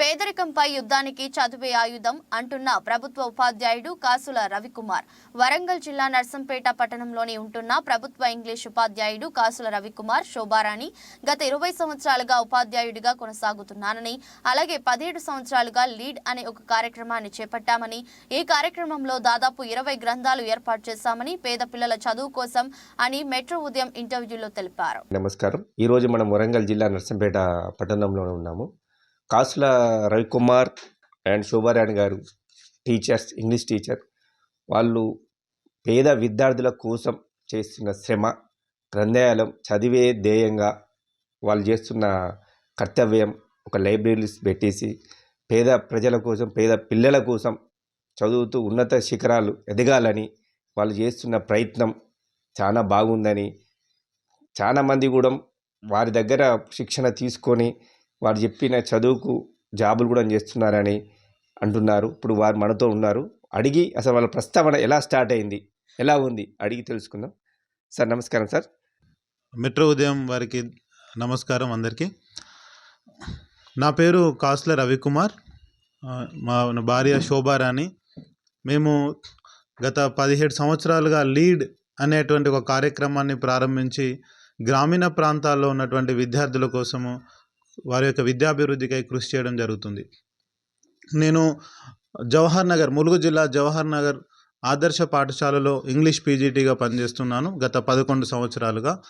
పేదరికంపై యుద్ధానికి చదువే ఆయుధం అంటున్న ప్రభుత్వ ఉపాధ్యాయుడు కాసుల రవికుమార్. వరంగల్ జిల్లా నర్సంపేట పట్టణంలోని ఉంటున్న ప్రభుత్వ ఇంగ్లీష్ ఉపాధ్యాయుడు కాసుల రవికుమార్ శోభారాణి గత ఇరవై సంవత్సరాలుగా ఉపాధ్యాయుడిగా కొనసాగుతున్నానని అలాగే పదిహేడు సంవత్సరాలుగా లీడ్ అనే ఒక కార్యక్రమాన్ని చేపట్టామని ఈ కార్యక్రమంలో దాదాపు ఇరవై గ్రంథాలు ఏర్పాటు చేశామని పేద పిల్లల చదువు కోసం అని మెట్రో ఉదయం ఇంటర్వ్యూలో తెలిపారు. నమస్కారం. ఈరోజు మనం వరంగల్ జిల్లా నర్సంపేట పట్టణంలో ఉన్నాము. కాసుల రవికుమార్ అండ్ శోభారాణి గారు టీచర్స్ ఇంగ్లీష్ టీచర్ వాళ్ళు పేద విద్యార్థుల కోసం చేస్తున్న శ్రమ గ్రంథాలయం చదివే ధ్యేయంగా వాళ్ళు చేస్తున్న కర్తవ్యం ఒక లైబ్రరీస్ పెట్టేసి పేద ప్రజల కోసం పేద పిల్లల కోసం చదువుతూ ఉన్నత శిఖరాలు ఎదగాలని వాళ్ళు చేస్తున్న ప్రయత్నం చాలా బాగుందని చాలామంది కూడా వారి దగ్గర శిక్షణ తీసుకొని వారు చెప్పిన చదువుకు జాబులు కూడా చేస్తున్నారని అంటున్నారు. ఇప్పుడు వారు మనతో ఉన్నారు. అడిగి అసలు వాళ్ళ ప్రస్తావన ఎలా స్టార్ట్ అయింది? ఎలా ఉంది? అడిగి తెలుసుకుందాం. సార్ నమస్కారం సార్. మెట్రో ఉదయం వారికి నమస్కారం అందరికీ. నా పేరు కాసుల రవికుమార్. మా భార్య శోభారాణి మేము గత పదిహేడు సంవత్సరాలుగా లీడ్ అనేటువంటి ఒక కార్యక్రమాన్ని ప్రారంభించి గ్రామీణ ప్రాంతాల్లో ఉన్నటువంటి విద్యార్థుల కోసము వారి యొక్క విద్యాభివృద్ధికై కృషి చేయడం జరుగుతుంది. నేను జవహర్ నగర్ ములుగు జిల్లా జవహర్ నగర్ ఆదర్శ పాఠశాలలో ఇంగ్లీష్ పీజీటీగా పనిచేస్తున్నాను. గత పదకొండు సంవత్సరాలుగా.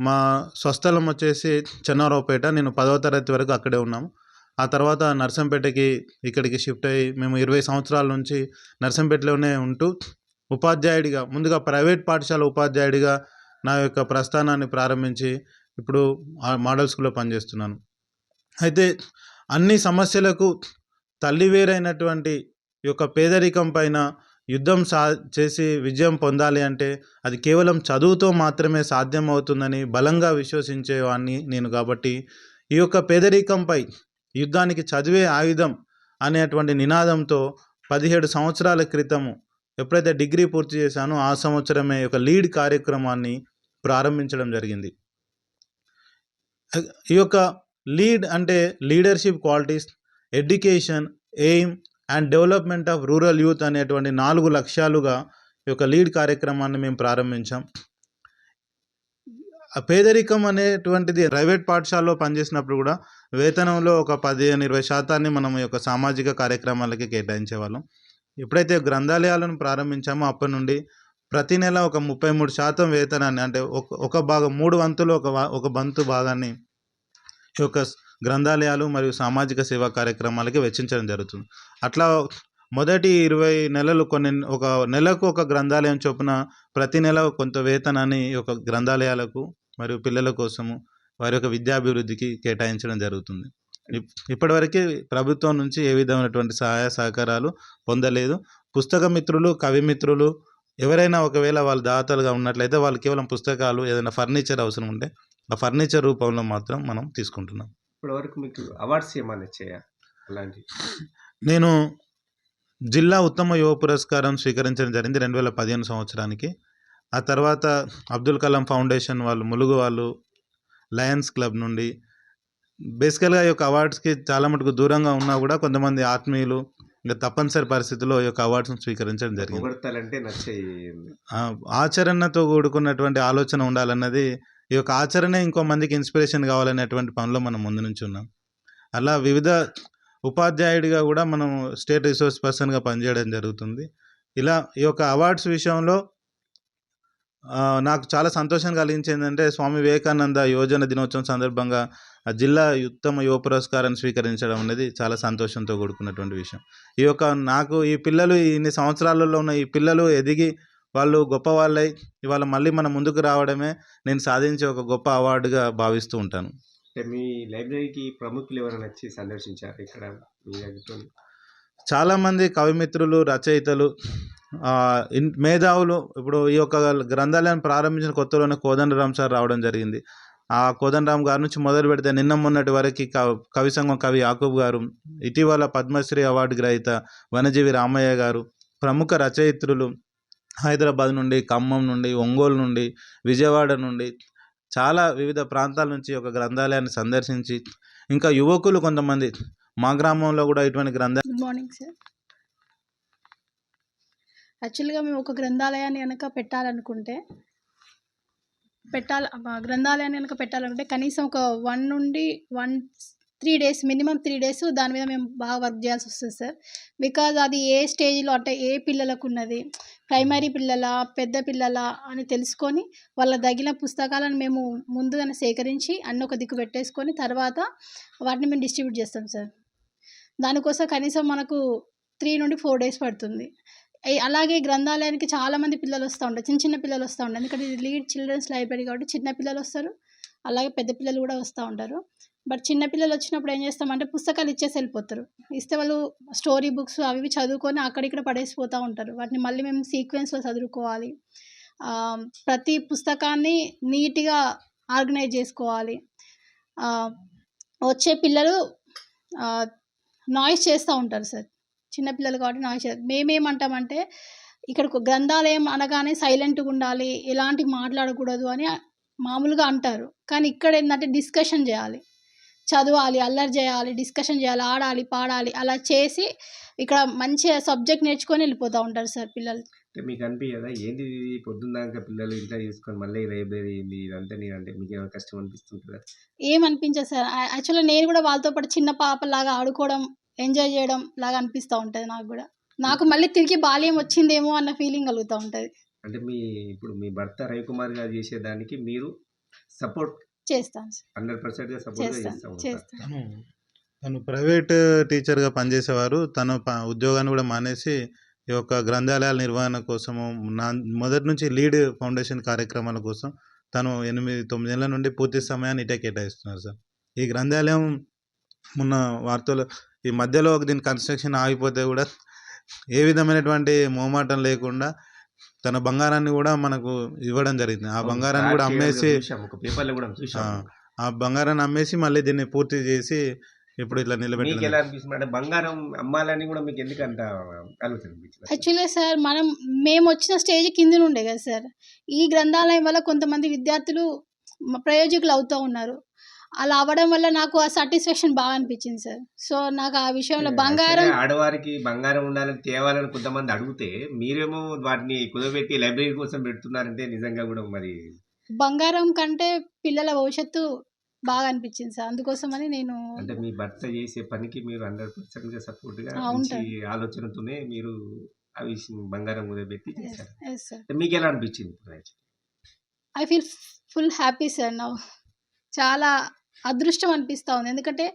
మా స్వస్థలం వచ్చేసి చెన్నారావుపేట. నేను పదవ తరగతి వరకు అక్కడే ఉన్నాము. ఆ తర్వాత నర్సంపేటకి ఇక్కడికి షిఫ్ట్ అయ్యి మేము ఇరవై సంవత్సరాల నుంచి నర్సంపేటలోనే ఉంటూ ఉపాధ్యాయుడిగా ముందుగా ప్రైవేట్ పాఠశాల ఉపాధ్యాయుడిగా నా యొక్క ప్రస్థానాన్ని ప్రారంభించి ఇప్పుడు మోడల్ స్కూల్లో పనిచేస్తున్నాను. అయితే అన్ని సమస్యలకు తల్లివేరైనటువంటి ఈ యొక్క పేదరికం పైన యుద్ధం సా చేసి విజయం పొందాలి అంటే అది కేవలం చదువుతో మాత్రమే సాధ్యం అవుతుందని బలంగా విశ్వసించేవాడిని నేను కాబట్టి ఈ యొక్క పేదరికంపై యుద్ధానికి చదివే ఆయుధం అనేటువంటి నినాదంతో పదిహేడు సంవత్సరాల క్రితము ఎప్పుడైతే డిగ్రీ పూర్తి చేశానో ఆ సంవత్సరమే ఒక లీడ్ కార్యక్రమాన్ని ప్రారంభించడం జరిగింది. ఈ యొక్క లీడ్ అంటే leadership qualities education aim and development of rural youth అనేటువంటి నాలుగు లక్ష్యాలుగా ఈ యొక్క లీడ్ కార్యక్రమాన్ని మేము ప్రారంభించాం. పేదరికం అనేటువంటిది ప్రైవేట్ పాఠశాలలో పనిచేసినప్పుడు కూడా వేతనంలో ఒక పదిహేను ఇరవై శాతాన్ని మనం ఈ యొక్క సామాజిక కార్యక్రమాలకి కేటాయించేవాళ్ళం. ఎప్పుడైతే గ్రంథాలయాలను ప్రారంభించామో అప్పటి నుండి ప్రతి నెల ఒక ముప్పై మూడు శాతం వేతనాన్ని అంటే ఒక ఒక భాగం మూడు వంతులు ఒక ఒక బంతు భాగాన్ని ఈ యొక్క గ్రంథాలయాలు మరియు సామాజిక సేవా కార్యక్రమాలకి వెచ్చించడం జరుగుతుంది. అట్లా మొదటి ఇరవై నెలలు కొన్ని ఒక నెలకు ఒక గ్రంథాలయం చొప్పున ప్రతి నెల కొంత వేతనాన్ని ఒక గ్రంథాలయాలకు మరియు పిల్లల కోసము వారి యొక్క విద్యాభివృద్ధికి కేటాయించడం జరుగుతుంది. ఇప్- ఇప్పటివరకు ప్రభుత్వం నుంచి ఏ విధమైనటువంటి సహాయ సహకారాలు పొందలేదు. పుస్తక మిత్రులు కవి మిత్రులు ఎవరైనా ఒకవేళ వాళ్ళు దాతలుగా ఉన్నట్లయితే వాళ్ళు కేవలం పుస్తకాలు ఏదైనా ఫర్నిచర్ అవసరం ఉంటే ఫర్నిచర్ రూపంలో మాత్రం మనం తీసుకుంటున్నాం. ఇప్పటివరకు మీకు అవార్డ్స్ ఏమైనా వచ్చాయా? అలాంటి నేను జిల్లా ఉత్తమ యువ పురస్కారం స్వీకరించడం జరిగింది రెండు వేల పదిహేను సంవత్సరానికి. ఆ తర్వాత అబ్దుల్ కలాం ఫౌండేషన్ వాళ్ళు ములుగు వాళ్ళు లయన్స్ క్లబ్ నుండి బేసికల్గా ఈ యొక్క అవార్డ్స్కి చాలా మటుకు దూరంగా ఉన్నా కూడా కొంతమంది ఆత్మీయులు ఇంకా తప్పనిసరి పరిస్థితుల్లో ఈ యొక్క అవార్డ్స్ని స్వీకరించడం జరిగింది. ఆ, ఆచరణతో కూడుకున్నటువంటి ఆలోచన ఉండాలన్నది ఈ యొక్క ఆచరణే ఇంకో మందికి ఇన్స్పిరేషన్ కావాలనేటువంటి పనిలో మనం ముందు నుంచి ఉన్నాం. అలా వివిధ ఉపాధ్యాయుడిగా కూడా మనం స్టేట్ రిసోర్స్ పర్సన్గా పనిచేయడం జరుగుతుంది. ఇలా ఈ యొక్క అవార్డ్స్ విషయంలో నాకు చాలా సంతోషం కలిగించింది ఏంటంటే స్వామి వివేకానంద యోజన దినోత్సవం సందర్భంగా జిల్లా ఉత్తమ యువ పురస్కారాన్ని స్వీకరించడం అనేది చాలా సంతోషంతో కూడుకున్నటువంటి విషయం. ఈ యొక్క నాకు ఈ పిల్లలు ఇన్ని సంవత్సరాలలో ఉన్న ఈ పిల్లలు ఎదిగి వాళ్ళు గొప్ప వాళ్ళై ఇవాళ మళ్ళీ మన ముందుకు రావడమే నేను సాధించే ఒక గొప్ప అవార్డుగా భావిస్తూ ఉంటాను. అంటే మీ లైబ్రరీకి ప్రముఖులు ఎవరైనా వచ్చి సందర్శించారు ఇక్కడ చాలామంది కవిమిత్రులు రచయితలు మేధావులు ఇప్పుడు ఈ యొక్క గ్రంథాలయం ప్రారంభించిన కొత్తలోనే కోదండరామ్ సార్ రావడం జరిగింది. ఆ కోదండరామ్ గారి నుంచి మొదలు పెడితే నిన్న మొన్నటి వరకు కవ- కవి సంఘం కవి యాకూబ్ గారు ఇటీవల పద్మశ్రీ అవార్డు గ్రహీత వనజీవి రామయ్య గారు ప్రముఖ రచయిత్రులు హైదరాబాద్ నుండి ఖమ్మం నుండి ఒంగోలు నుండి విజయవాడ నుండి చాలా వివిధ ప్రాంతాల నుంచి ఒక గ్రంథాలయాన్ని సందర్శించి ఇంకా యువకులు కొంతమంది మా గ్రామంలో కూడా ఇటువంటి గ్రంథ గుడ్ మార్నింగ్ సార్ యాక్చువల్గా మేము ఒక గ్రంథాలయాన్ని కనుక పెట్టాలనుకుంటే పెట్టాలి గ్రంథాలయాన్ని కనుక పెట్టాలనుకుంటే కనీసం ఒక వన్ నుండి one three days minimum three days దాని మీద మేము బాగా వర్క్ చేయాల్సి వస్తుంది సార్ బికాజ్ అది ఏ స్టేజ్లో అంటే ఏ పిల్లలకు ఉన్నది ప్రైమరీ పిల్లల పెద్ద పిల్లల అని తెలుసుకొని వాళ్ళ తగిన పుస్తకాలను మేము ముందుగానే సేకరించి అన్ని ఒక దిక్కు పెట్టేసుకొని తర్వాత వాటిని మేము డిస్ట్రిబ్యూట్ చేస్తాం సార్. దానికోసం కనీసం మనకు త్రీ నుండి ఫోర్ డేస్ పడుతుంది. అలాగే గ్రంథాలయానికి చాలామంది పిల్లలు వస్తూ ఉంటారు. చిన్న చిన్న పిల్లలు వస్తూ ఉంటారు. ఎందుకంటే ఇది లీడ్ చిల్డ్రన్స్ లైబ్రరీ కాబట్టి చిన్న పిల్లలు వస్తారు. అలాగే పెద్ద పిల్లలు కూడా వస్తూ ఉంటారు. బట్ చిన్నపిల్లలు వచ్చినప్పుడు ఏం చేస్తామంటే పుస్తకాలు ఇచ్చేసి వెళ్ళిపోతారు. ఇస్తే వాళ్ళు స్టోరీ బుక్స్ అవి ఇవి చదువుకొని అక్కడిక్కడ పడేసిపోతూ ఉంటారు. వాటిని మళ్ళీ మేము సీక్వెన్స్లో చదువుకోవాలి. ప్రతి పుస్తకాన్ని నీట్గా ఆర్గనైజ్ చేసుకోవాలి. వచ్చే పిల్లలు నాయిస్ చేస్తూ ఉంటారు సార్. చిన్నపిల్లలు కాబట్టి నాయిస్ చేస్తారు మేమేమంటామంటే ఇక్కడ గ్రంథాలయం అనగానే సైలెంట్గా ఉండాలి ఎలాంటి మాట్లాడకూడదు అని మామూలుగా అంటారు. కానీ ఇక్కడ ఏంటంటే డిస్కషన్ చేయాలి. చదవాలి అల్లరి చేయాలి డిస్కషన్ చేయాలి ఆడాలి పాడాలి అలా చేసి ఇక్కడ మంచిగా సబ్జెక్ట్ నేర్చుకొని వెళ్ళిపోతూ ఉంటారు సార్ పిల్లలు. అంటే మీకు అనిపించదా ఏంది ఇది? పొద్దున్నాక పిల్లలు ఇంట్లో తీసుకొని మళ్ళీ లైబ్రరీ ఏంది? ఇదంతా నేనంటే మీకు ఏమైనా కష్టం అనిపిస్తుంటుందా? ఏమనిపించదు సార్. యాక్చువల్గా నేను కూడా వాళ్ళతో పాటు చిన్న పాపలాగా ఆడుకోవడం ఎంజాయ్ చేయడం లాగా అనిపిస్తూ ఉంటుంది నాకు కూడా. నాకు మళ్ళీ తిరిగి బాల్యం వచ్చిందేమో అన్న ఫీలింగ్ కలుగుతూ ఉంటుంది. అంటే మీ ఇప్పుడు మీ భర్త రవికుమార్ గారు చేసేదానికి మీరు సపోర్ట్ చేస్తాను చేస్తాను చేస్తాను. తను తను ప్రైవేట్ టీచర్గా పనిచేసేవారు. తను ప- ఉద్యోగాన్ని కూడా మానేసి ఈ యొక్క గ్రంథాలయాల నిర్వహణ కోసము నా మొదటి నుంచి లీడ్ ఫౌండేషన్ కార్యక్రమాల కోసం తను ఎనిమిది తొమ్మిది నెలల నుండి పూర్తి సమయాన్ని ఇటే కేటాయిస్తున్నారు సార్. ఈ గ్రంథాలయం మొన్న వార్తలు ఈ మధ్యలో దీని కన్స్ట్రక్షన్ ఆగిపోతే కూడా ఏ విధమైనటువంటి మోమాటం లేకుండా తన బంగారాన్ని కూడా మనకు ఇవ్వడం జరిగింది. ఆ బంగారాన్ని కూడా అమ్మేసి పేపర్లో కూడా ఆ, బంగారాన్ని అమ్మేసి మళ్ళీ దీన్ని పూర్తి చేసి ఇప్పుడు ఇట్లా మీకు ఎలా నిలబెట్టిన అనిపిస్తుంది? అంటే బంగారం అమ్మాలని కూడా మీకు ఎందుకు అంత ఆలోచన అనిపించింది? యాక్చువల్గా సార్ మనం మేము వచ్చిన స్టేజ్ కింద నుండే కదా సార్. ఈ గ్రంథాలయం వల్ల కొంతమంది విద్యార్థులు ప్రయోజకులు అవుతూ ఉన్నారు. అలా అవ్వడం వల్ల నాకు ఆ సాటిస్ఫాక్షన్ బాగా అనిపించింది సార్. సో నాకు ఆ విషయంలో బంగారం ఆడవారికి బంగారం ఉండాలని తేవాలని కొంతమంది అడిగితే మీరేమో వాటిని కుదబెట్టి లైబ్రరీ కోసం పెడుతున్నారంటే నిజంగా కూడా మరి బంగారం కంటే పిల్లల భవిష్యత్తు బాగా అనిపించింది సార్. అందుకోసమని నేను అంటే మీ భర్త చేసే పనికి మీరు హండ్రెడ్ పర్సెంట్గా సపోర్ట్గా. ఆలోచనతోనే మీరు ఆ విషయం బంగారం కుదబెట్టి చేశారు. మీకు ఎలా అనిపించింది? I feel full happy sir నా చాలా అదృష్టం అనిపిస్తూ ఉంది. ఎందుకంటే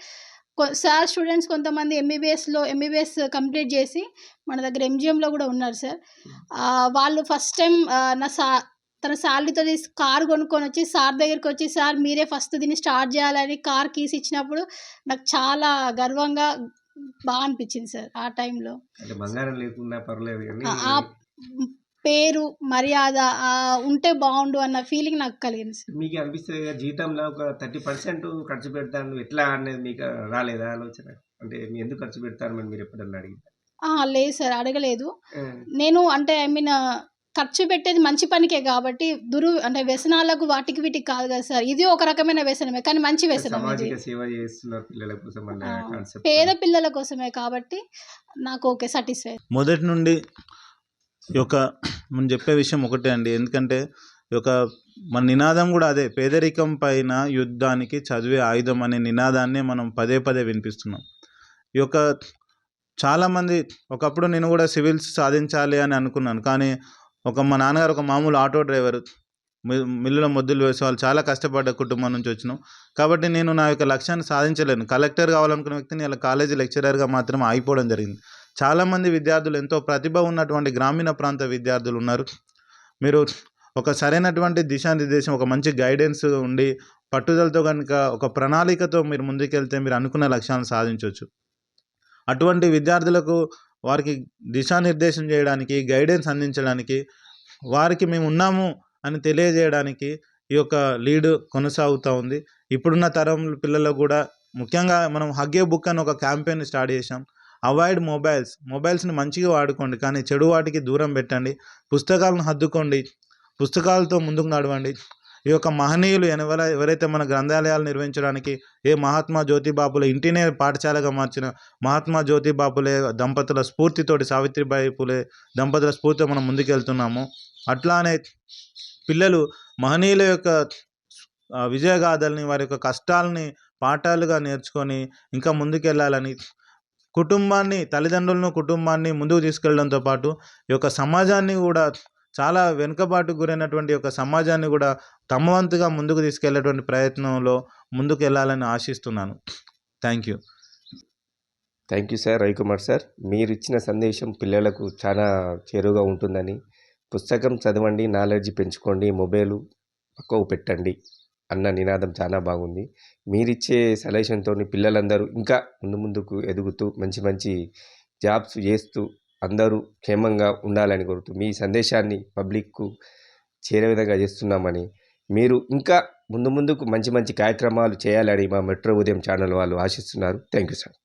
సార్ స్టూడెంట్స్ కొంతమంది ఎంబీబీఎస్లో ఎంబీబీఎస్ కంప్లీట్ చేసి మన దగ్గర ఎంజిఎంలో కూడా ఉన్నారు సార్. వాళ్ళు ఫస్ట్ టైం నా సా తన శాలరీతో కార్ కొనుక్కొని వచ్చి సార్ దగ్గరికి వచ్చి సార్ మీరే ఫస్ట్ దీన్ని స్టార్ట్ చేయాలని కార్ కీస్ ఇచ్చినప్పుడు నాకు చాలా గర్వంగా బాగా అనిపించింది సార్ ఆ టైంలో. బంగారం లేకున్నా పర్లేదు పేరు మర్యాద ఉంటే బాగుండు అన్న ఫీలింగ్ నాకు కలిగింది సార్ మీకు అనిపిస్తుంది కదా జీతంలో ఒక థర్టీ పర్సెంట్ ఖర్చు పెడతాను ఎట్లా అనేది మీకు రాలేదా ఆలోచన? అంటే మీ ఎందుకు ఖర్చు పెడతారు మరి మీరు ఎప్పుడన్నా అడిగింది? ఆ, లేదు సార్ అడగలేదు. నేను అంటే ఐ మీన్ ఖర్చు పెట్టేది మంచి పనికే కాబట్టి దురు అంటే వ్యసనాలకు వాటికి వీటికి కాదు కదా సార్ ఇది ఒక రకమైన వ్యసనమే కానీ మంచి వ్యసనం ఇది. సామాజిక సేవ చేస్తున్నారు పిల్లల కోసం అన్న ఆ, కాన్సెప్ట్ పేద పిల్లల కోసమే కాబట్టి నాకు ఓకే సాటిస్ఫై మొదటి నుండి ఈ యొక్క మనం చెప్పే విషయం ఒకటే అండి. ఎందుకంటే ఈ యొక్క మన నినాదం కూడా అదే. పేదరికం పైన యుద్ధానికి చదివే ఆయుధం అనే నినాదాన్ని మనం పదే పదే వినిపిస్తున్నాం. ఈ యొక్క చాలామంది ఒకప్పుడు నేను కూడా సివిల్స్ సాధించాలి అని అనుకున్నాను. కానీ ఒక మా నాన్నగారు ఒక మామూలు ఆటో డ్రైవర్ మిల్లులో మొద్దులు వేసే వాళ్ళు చాలా కష్టపడ్డ కుటుంబం నుంచి వచ్చినాం. కాబట్టి నేను నా యొక్క లక్ష్యాన్ని సాధించలేను. కలెక్టర్ కావాలనుకున్న వ్యక్తిని ఇలా కాలేజీ లెక్చరర్గా మాత్రం ఆగిపోవడం జరిగింది. చాలామంది విద్యార్థులు ఎంతో ప్రతిభ ఉన్నటువంటి గ్రామీణ ప్రాంత విద్యార్థులు ఉన్నారు. మీరు ఒక సరైనటువంటి దిశానిర్దేశం ఒక మంచి గైడెన్స్ ఉండి పట్టుదలతో కనుక ఒక ప్రణాళికతో మీరు ముందుకెళ్తే మీరు అనుకున్న లక్ష్యాలను సాధించవచ్చు అటువంటి విద్యార్థులకు వారికి దిశానిర్దేశం చేయడానికి గైడెన్స్ అందించడానికి వారికి మేము ఉన్నాము అని తెలియజేయడానికి ఈ యొక్క లీడ్ కొనసాగుతూ ఉంది. ఇప్పుడున్న తరం పిల్లలకు కూడా ముఖ్యంగా మనం హగ్గే బుక్ అని ఒక క్యాంపెయిన్ స్టార్ట్ చేసాం అవాయిడ్ మొబైల్స్ మొబైల్స్ని మంచిగా వాడుకోండి కానీ చెడు వాటికి దూరం పెట్టండి. పుస్తకాలను హద్దుకోండి. పుస్తకాలతో ముందుకు నడవండి. ఈ యొక్క మహనీయులు ఎవర ఎవరైతే మన గ్రంథాలయాలు నిర్వహించడానికి ఏ మహాత్మా జ్యోతిబాపుల ఇంటినే పాఠశాలగా మార్చిన మహాత్మా జ్యోతిబాపులే దంపతుల స్ఫూర్తితోటి సావిత్రిబాయి పులే దంపతుల స్ఫూర్తితో మనం ముందుకెళ్తున్నాము. అట్లానే పిల్లలు మహనీయుల యొక్క విజయగాథల్ని వారి యొక్క కష్టాలని పాఠాలుగా నేర్చుకొని ఇంకా ముందుకెళ్ళాలని కుటుంబాన్ని తల్లిదండ్రులను కుటుంబాన్ని ముందుకు తీసుకెళ్ళడంతో పాటు ఈ యొక్క సమాజాన్ని కూడా చాలా వెనుకబాటు గురైనటువంటి యొక్క సమాజాన్ని కూడా తమ వంతుగా ముందుకు తీసుకెళ్ళేటువంటి ప్రయత్నంలో ముందుకు వెళ్ళాలని ఆశిస్తున్నాను. Thank you thank you sir Ravikumar sir మీరు ఇచ్చిన సందేశం పిల్లలకు చాలా చేరువుగా ఉంటుందని. పుస్తకం చదవండి నాలెడ్జ్ పెంచుకోండి మొబైల్ పక్కకు పెట్టండి. అన్న నినాదం చాలా బాగుంది. మీరిచ్చే సజెషన్తో పిల్లలందరూ ఇంకా ముందు ముందుకు ఎదుగుతూ మంచి మంచి జాబ్స్ చేస్తూ అందరూ క్షేమంగా ఉండాలని కోరుతూ మీ సందేశాన్ని పబ్లిక్కు చేరే విధంగా చేస్తున్నామని మీరు ఇంకా ముందు ముందుకు మంచి మంచి కార్యక్రమాలు చేయాలని మా మెట్రో ఉదయం ఛానల్ వాళ్ళు ఆశిస్తున్నారు. Thank you sir.